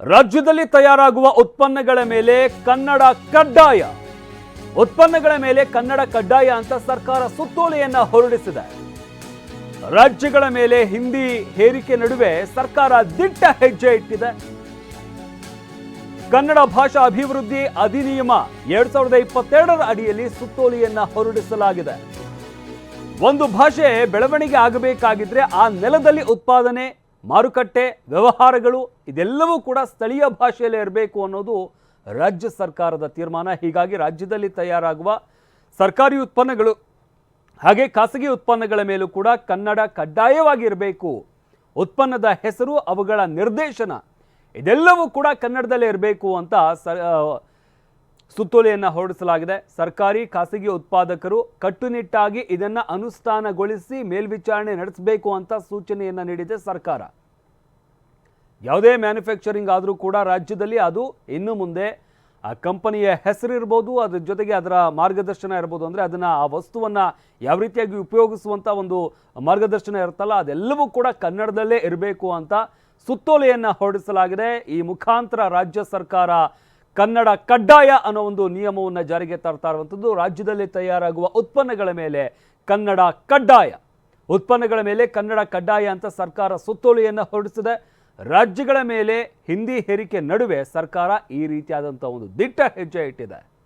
ರಾಜ್ಯದಲ್ಲಿ ತಯಾರಾಗುವ ಉತ್ಪನ್ನಗಳ ಮೇಲೆ ಕನ್ನಡ ಕಡ್ಡಾಯ. ಉತ್ಪನ್ನಗಳ ಮೇಲೆ ಕನ್ನಡ ಕಡ್ಡಾಯ ಅಂತ ಸರ್ಕಾರ ಸುತ್ತೋಲೆಯನ್ನ ಹೊರಡಿಸಿದೆ. ರಾಜ್ಯಗಳ ಮೇಲೆ ಹಿಂದಿ ಹೇರಿಕೆ ನಡುವೆ ಸರ್ಕಾರ ದಿಟ್ಟ ಹೆಜ್ಜೆ ಇಟ್ಟಿದೆ. ಕನ್ನಡ ಭಾಷಾ ಅಭಿವೃದ್ಧಿ ಅಧಿನಿಯಮ ಎರಡ್ ಸಾವಿರದ ಇಪ್ಪತ್ತೆರಡರ ಅಡಿಯಲ್ಲಿ ಸುತ್ತೋಲೆಯನ್ನ ಹೊರಡಿಸಲಾಗಿದೆ. ಒಂದು ಭಾಷೆ ಬೆಳವಣಿಗೆ ಆಗಬೇಕಾಗಿದ್ರೆ ಆ ನೆಲದಲ್ಲಿ ಉತ್ಪಾದನೆ ಮಾರುಕಟ್ಟೆ, ವ್ಯವಹಾರಗಳು ಇದೆಲ್ಲವೂ ಕೂಡ ಸ್ಥಳೀಯ ಭಾಷೆಯಲ್ಲೇ ಇರಬೇಕು ಅನ್ನೋದು ರಾಜ್ಯ ಸರ್ಕಾರದ ತೀರ್ಮಾನ. ಹೀಗಾಗಿ ರಾಜ್ಯದಲ್ಲಿ ತಯಾರಾಗುವ ಸರ್ಕಾರಿ ಉತ್ಪನ್ನಗಳು ಹಾಗೆ ಖಾಸಗಿ ಉತ್ಪನ್ನಗಳ ಮೇಲೂ ಕೂಡ ಕನ್ನಡ ಕಡ್ಡಾಯವಾಗಿರಬೇಕು ಉತ್ಪನ್ನದ ಹೆಸರು, ಅವುಗಳ ನಿರ್ದೇಶನ ಇದೆಲ್ಲವೂ ಕೂಡ ಕನ್ನಡದಲ್ಲೇ ಇರಬೇಕು ಅಂತ ಸ ಸುತ್ತೋಲೆಯನ್ನು ಹೊರಡಿಸಲಾಗಿದೆ. ಸರ್ಕಾರಿ, ಖಾಸಗಿ ಉತ್ಪಾದಕರು ಕಟ್ಟುನಿಟ್ಟಾಗಿ ಇದನ್ನು ಅನುಷ್ಠಾನಗೊಳಿಸಿ ಮೇಲ್ವಿಚಾರಣೆ ನಡೆಸಬೇಕು ಅಂತ ಸೂಚನೆಯನ್ನು ನೀಡಿದೆ ಸರ್ಕಾರ. ಯಾವುದೇ ಮ್ಯಾನುಫ್ಯಾಕ್ಚರಿಂಗ್ ಆದರೂ ಕೂಡ ರಾಜ್ಯದಲ್ಲಿ ಅದು ಇನ್ನು ಮುಂದೆ, ಆ ಕಂಪನಿಯ ಹೆಸರಿರ್ಬೋದು ಅದ್ರ ಜೊತೆಗೆ ಅದರ ಮಾರ್ಗದರ್ಶನ ಇರ್ಬೋದು ಅಂದರೆ ಅದನ್ನು ಆ ವಸ್ತುವನ್ನು ಯಾವ ರೀತಿಯಾಗಿ ಉಪಯೋಗಿಸುವಂಥ ಒಂದು ಮಾರ್ಗದರ್ಶನ ಇರುತ್ತಲ್ಲ, ಅದೆಲ್ಲವೂ ಕೂಡ ಕನ್ನಡದಲ್ಲೇ ಇರಬೇಕು ಅಂತ ಸುತ್ತೋಲೆಯನ್ನು ಹೊರಡಿಸಲಾಗಿದೆ. ಈ ಮುಖಾಂತರ ರಾಜ್ಯ ಸರ್ಕಾರ ಕನ್ನಡ ಕಡ್ಡಾಯ ಅನ್ನೋ ಒಂದು ನಿಯಮವನ್ನು ಜಾರಿಗೆ ತರ್ತಾ ಇರುವಂಥದ್ದು ರಾಜ್ಯದಲ್ಲಿ ತಯಾರಾಗುವ ಉತ್ಪನ್ನಗಳ ಮೇಲೆ ಕನ್ನಡ ಕಡ್ಡಾಯ. ಉತ್ಪನ್ನಗಳ ಮೇಲೆ ಕನ್ನಡ ಕಡ್ಡಾಯ ಅಂತ ಸರ್ಕಾರ ಸುತ್ತೋಲೆಯನ್ನು ಹೊರಡಿಸಿದೆ. ರಾಜ್ಯಗಳ ಮೇಲೆ ಹಿಂದಿ ಹೇರಿಕೆ ನಡುವೆ ಸರ್ಕಾರ ಈ ರೀತಿಯಾದಂಥ ಒಂದು ದಿಟ್ಟ ಹೆಜ್ಜೆ ಇಟ್ಟಿದೆ.